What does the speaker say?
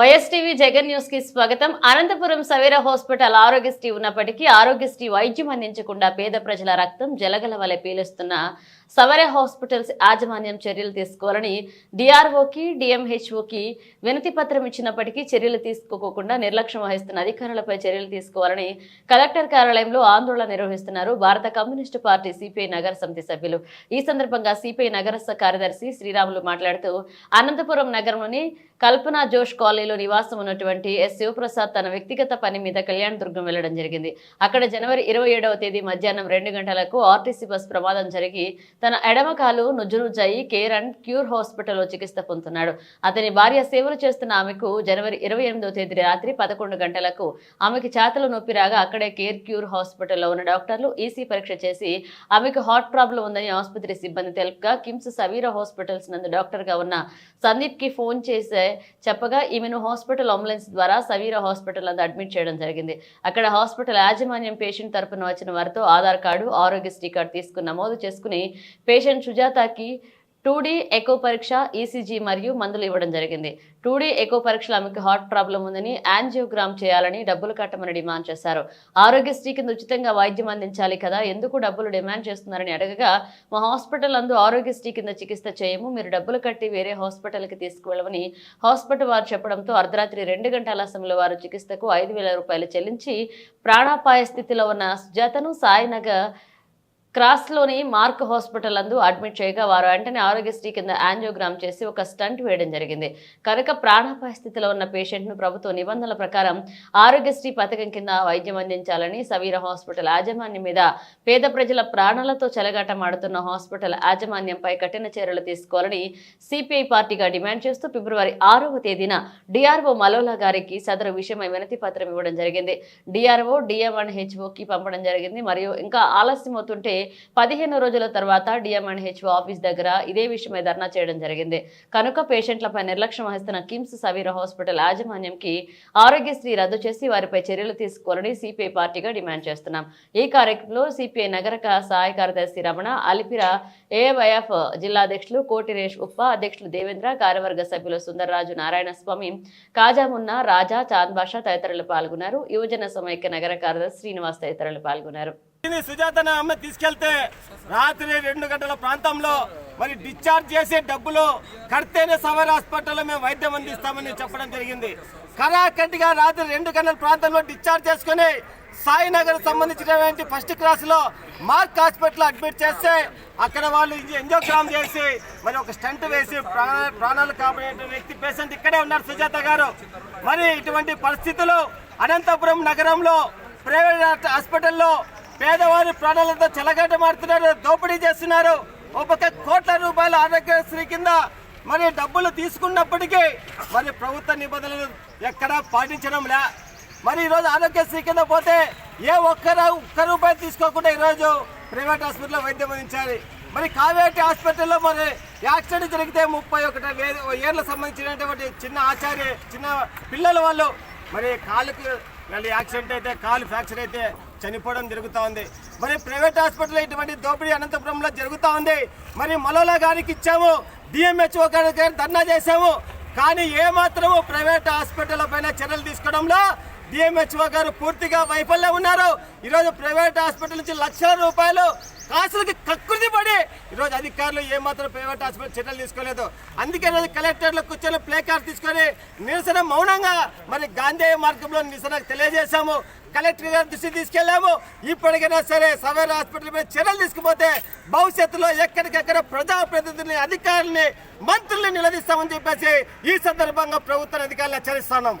వైఎస్టీవీ జగన్ న్యూస్కి స్వాగతం. అనంతపురం సవేర హాస్పిటల్ ఆరోగ్యశ్రీ ఉన్నప్పటికీ ఆరోగ్యశ్రీ వైద్యం అందించకుండా పేద ప్రజల రక్తం జలగల వలె పీలుస్తున్న సవర హాస్పిటల్స్ యాజమాన్యం చర్యలు తీసుకోవాలని డిఆర్ఓకి డిఎంహెచ్ఓకి వినతి పత్రం ఇచ్చినప్పటికీ చర్యలు తీసుకోకుండా నిర్లక్ష్యం వహిస్తున్న అధికారులపై చర్యలు తీసుకోవాలని కలెక్టర్ కార్యాలయంలో ఆందోళన నిర్వహిస్తున్నారు. భారత కమ్యూనిస్టు పార్టీ సిపిఐ నగర సమితి సభ్యులు. ఈ సందర్భంగా సిపిఐ నగర కార్యదర్శి శ్రీరాములు మాట్లాడుతూ అనంతపురం నగరంలోని కల్పనా జోష్ కాలనీలో నివాసం ఉన్నటువంటి ఎస్ శివప్రసాద్ తన వ్యక్తిగత పని మీద కళ్యాణ్ దుర్గం వెళ్ళడం జరిగింది. అక్కడ జనవరి ఇరవై ఏడవ తేదీ మధ్యాహ్నం రెండు గంటలకు ఆర్టీసీ బస్ ప్రమాదం జరిగి తన ఎడమ కాలు నుజ్జునుజ్జాయి కేర్ అండ్ క్యూర్ హాస్పిటల్లో చికిత్స పొందుతున్నాడు. అతని భార్య సేవలు చేస్తున్న ఆమెకు జనవరి ఇరవై తేదీ రాత్రి పదకొండు గంటలకు ఆమెకి చేతలు నొప్పి రాగా అక్కడే కేర్ క్యూర్ హాస్పిటల్లో ఉన్న డాక్టర్లు ఈసీ పరీక్ష చేసి ఆమెకు హార్ట్ ప్రాబ్లం ఉందని ఆసుపత్రి సిబ్బంది తెలుపగా కిమ్స్ సవీర హాస్పిటల్స్ నందు డాక్టర్గా ఉన్న సందీప్కి ఫోన్ చేసే చెప్పగా ఆమెను హాస్పిటల్ అంబులెన్స్ ద్వారా సవీర హాస్పిటల్ అందు అడ్మిట్ చేయడం జరిగింది. అక్కడ హాస్పిటల్ యాజమాన్యం పేషెంట్ తరపున వచ్చిన వారితో ఆధార్ కార్డు ఆరోగ్యశ్రీ కార్డు తీసుకుని నమోదు చేసుకుని పేషెంట్ సుజాతకి టూ డీ ఎకో పరీక్ష ఈసీజీ మరియు మందులు ఇవ్వడం జరిగింది. టూ డీ ఎకో పరీక్షలు ఆమెకు హార్ట్ ప్రాబ్లం ఉందని యాంజియోగ్రామ్ చేయాలని డబ్బులు కట్టమని డిమాండ్ చేశారు. ఆరోగ్యశ్రీ కింద ఉచితంగా వైద్యం అందించాలి కదా ఎందుకు డబ్బులు డిమాండ్ చేస్తున్నారని అడగగా మా హాస్పిటల్ అందు ఆరోగ్యశ్రీ కింద చికిత్స చేయము మీరు డబ్బులు కట్టి వేరే హాస్పిటల్కి తీసుకువెళ్ళమని హాస్పిటల్ వారు చెప్పడంతో అర్ధరాత్రి రెండు గంటల సమయంలో వారు చికిత్సకు ఐదు వేల రూపాయలు చెల్లించి ప్రాణాపాయ స్థితిలో ఉన్న సుజాతను సాయినగర్ క్రాస్లోని మార్క్ హాస్పిటల్ అందు అడ్మిట్ చేయగా వారు వెంటనే ఆరోగ్యశ్రీ కింద యాంజియోగ్రామ్ చేసి ఒక స్టంట్ వేయడం జరిగింది. కనుక ప్రాణాపాయ స్థితిలో ఉన్న పేషెంట్ను ప్రభుత్వ నిబంధనల ప్రకారం ఆరోగ్యశ్రీ పథకం కింద వైద్యం అందించాలని సవీర హాస్పిటల్ యాజమాన్యం మీద పేద ప్రజల ప్రాణాలతో చెలగాటమాడుతున్న హాస్పిటల్ యాజమాన్యంపై కఠిన చర్యలు తీసుకోవాలని సిపిఐ పార్టీగా డిమాండ్ చేస్తూ ఫిబ్రవరి ఆరవ తేదీన డిఆర్ఓ మలోలా గారికి సదరు విషయమై వినతి పత్రం ఇవ్వడం జరిగింది. డిఆర్ఓ డిఎం అండ్ హెచ్ఓకి పంపడం జరిగింది. మరియు ఇంకా ఆలస్యం అవుతుంటే పదిహేను రోజుల తర్వాత డిఎంఎన్హెచ్ఓ ఆఫీస్ దగ్గర ఇదే విషయమై ధర్నా చేయడం జరిగింది. కనుక పేషెంట్లపై నిర్లక్ష్యం వహిస్తున్న కిమ్స్ సవీర హాస్పిటల్ యాజమాన్యంకి ఆరోగ్యశ్రీ రద్దు చేసి వారిపై చర్యలు తీసుకోవాలని సిపిఐ పార్టీగా డిమాండ్ చేస్తున్నాం. ఈ కార్యక్రమంలో సిపిఐ నగర సహాయ కార్యదర్శి రమణ అలిపిర ఏవైఎఫ్ జిల్లా అధ్యక్షులు కోటిరేష్ ఉప్ప అధ్యక్షులు దేవేంద్ర కార్యవర్గ సభ్యులు సుందరరాజు నారాయణ స్వామి కాజామున్న రాజా చాంద్ బాషా తదితరులు పాల్గొన్నారు. యువజన సమైక్య నగర కార్యదర్శి శ్రీనివాస్ తదితరులు పాల్గొన్నారు. సుజాతన అమ్మ తీసుకెళ్తే రాత్రి రెండు గంటల ప్రాంతంలో మరి డిశ్చార్జ్ చేసే డబ్బులు కడితేనే సవర్ హాస్పిటల్లో మేము వైద్యం అందిస్తామని చెప్పడం జరిగింది. కరాకంటిగా రాత్రి రెండు గంటల ప్రాంతంలో డిశ్చార్జ్ చేసుకుని సాయినగర్ సంబంధించినటువంటి ఫస్ట్ క్లాస్లో మార్క్ హాస్పిటల్ అడ్మిట్ చేస్తే అక్కడ వాళ్ళు ఎంజోగ్రామ్ చేసి మరి ఒక స్టంట్ వేసి ప్రాణాలు కాబోయే వ్యక్తి పేషెంట్ ఇక్కడే ఉన్నారు సుజాత గారు. మరి ఇటువంటి పరిస్థితులు అనంతపురం నగరంలో ప్రైవేట్ హాస్పిటల్లో పేదవారి ప్రాణాలతో చెలగాట మారుతున్నారు దోపిడీ చేస్తున్నారు. ఒక కోట్ల రూపాయల ఆరోగ్యశ్రీ కింద మరి డబ్బులు తీసుకున్నప్పటికీ మరి ప్రభుత్వ నిబంధనలు ఎక్కడా పాటించడం లే. మరి ఈరోజు ఆరోగ్యశ్రీ కింద పోతే ఏ ఒక్కరు ఒక్క రూపాయి తీసుకోకుండా ఈరోజు ప్రైవేట్ హాస్పిటల్లో వైద్యం అందించాలి. మరి కావేటి హాస్పిటల్లో మరి యాక్సిడెంట్ జరిగితే ముప్పై ఒకటి ఏళ్ళకు సంబంధించినటువంటి చిన్న ఆచార్య చిన్న పిల్లల వాళ్ళు మరి కాలుకి వాళ్ళు యాక్సిడెంట్ అయితే కాలు ఫ్రాక్చర్ అయితే చనిపోవడం జరుగుతూ ఉంది. మరి ప్రైవేట్ హాస్పిటల్ ఇటువంటి దోపిడీ అనంతపురంలో జరుగుతూ ఉంది. మరి మలోలా గారికి ఇచ్చాము. డిఎంహెచ్ఓ గారికి ధర్నా చేశాము. కానీ ఏమాత్రము ప్రైవేట్ హాస్పిటల్ పైన చర్యలు తీసుకోవడంలో డిఎంహెచ్ఓ గారు పూర్తిగా వైఫల్యం ఉన్నారు. ఈరోజు ప్రైవేట్ హాస్పిటల్ నుంచి లక్షల రూపాయలు కాసులకి కక్కుర్తి పడి ఈరోజు అధికారులు ఏమాత్రం ప్రైవేట్ హాస్పిటల్ చర్యలు తీసుకోలేదు. అందుకే ఈరోజు కలెక్టర్లు కూర్చొని ప్లే కార్డ్ తీసుకొని నిరసన మౌనంగా మరి గాంధీ మార్గంలో నిరసన తెలియజేశాము. కలెక్టర్ గారి దృష్టికి తీసుకెళ్ళాము ఇప్పటికైనా సరే సవేర్ హాస్పిటల్ మీద చర్యలు తీసుకుపోతే భవిష్యత్తులో ఎక్కడికక్కడ ప్రజాప్రతినిధుల్ని అధికారుల్ని మంత్రుల్ని నిలదీస్తామని చెప్పేసి ఈ సందర్భంగా ప్రభుత్వ అధికారులు హెచ్చరిస్తున్నాం.